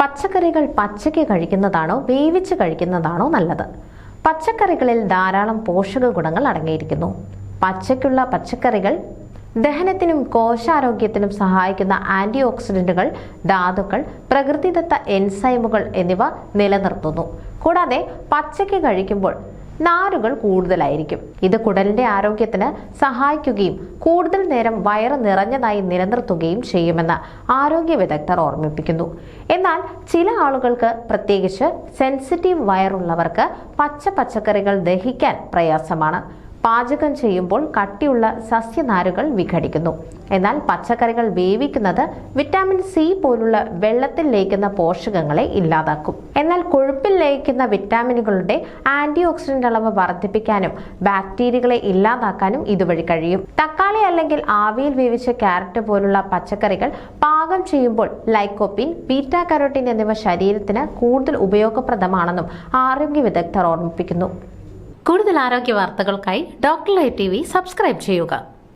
പച്ചക്കറികൾ പച്ചയ്ക്ക് കഴിക്കുന്നതാണോ വേവിച്ച് കഴിക്കുന്നതാണോ നല്ലത്? പച്ചക്കറികളിൽ ധാരാളം പോഷക ഗുണങ്ങൾ അടങ്ങിയിരിക്കുന്നു. പച്ചയ്ക്കുള്ള പച്ചക്കറികൾ ദഹനത്തിനും കോശാരോഗ്യത്തിനും സഹായിക്കുന്ന ആന്റി ഓക്സിഡന്റുകൾ ധാതുക്കൾ പ്രകൃതിദത്ത എൻസൈമുകൾ എന്നിവ നിലനിർത്തുന്നു. കൂടാതെ പച്ചയ്ക്ക് കഴിക്കുമ്പോൾ നാരുകൾ കൂടുതലായിരിക്കും. ഇത് കുടലിന്റെ ആരോഗ്യത്തിന് സഹായിക്കുകയും കൂടുതൽ നേരം വയറ് നിറഞ്ഞതായി നിലനിർത്തുകയും ചെയ്യുമെന്ന് ആരോഗ്യ വിദഗ്ധർ ഓർമ്മിപ്പിക്കുന്നു. എന്നാൽ ചില ആളുകൾക്ക് പ്രത്യേകിച്ച് സെൻസിറ്റീവ് വയറുള്ളവർക്ക് പച്ച പച്ചക്കറികൾ ദഹിക്കാൻ പ്രയാസമാണ്. പാചകം ചെയ്യുമ്പോൾ കട്ടിയുള്ള സസ്യനാരുകൾ വിഘടിക്കുന്നു. എന്നാൽ പച്ചക്കറികൾ വേവിക്കുന്നത് വിറ്റാമിൻ സി പോലുള്ള വെള്ളത്തിൽ ലയിക്കുന്ന പോഷകങ്ങളെ ഇല്ലാതാക്കും. എന്നാൽ കൊഴുപ്പിൽ ലയിക്കുന്ന വിറ്റാമിനുകളുടെ ആന്റി ഓക്സിഡന്റ് അളവ് വർദ്ധിപ്പിക്കാനും ബാക്ടീരിയകളെ ഇല്ലാതാക്കാനും ഇതുവഴി കഴിയും. തക്കാളി അല്ലെങ്കിൽ ആവിയിൽ വേവിച്ച ക്യാരറ്റ് പോലുള്ള പച്ചക്കറികൾ പാകം ചെയ്യുമ്പോൾ ലൈക്കോപ്പിൻ ബീറ്റ കരോട്ടിൻ എന്നിവ ശരീരത്തിന് കൂടുതൽ ഉപയോഗപ്രദമാണെന്നും ആരോഗ്യ വിദഗ്ധർ ഓർമ്മിപ്പിക്കുന്നു. കൂടുതൽ ആരോഗ്യ വാർത്തകൾക്കായി ഡോക്ടർ ലൈവ് ടി സബ്സ്ക്രൈബ് ചെയ്യുക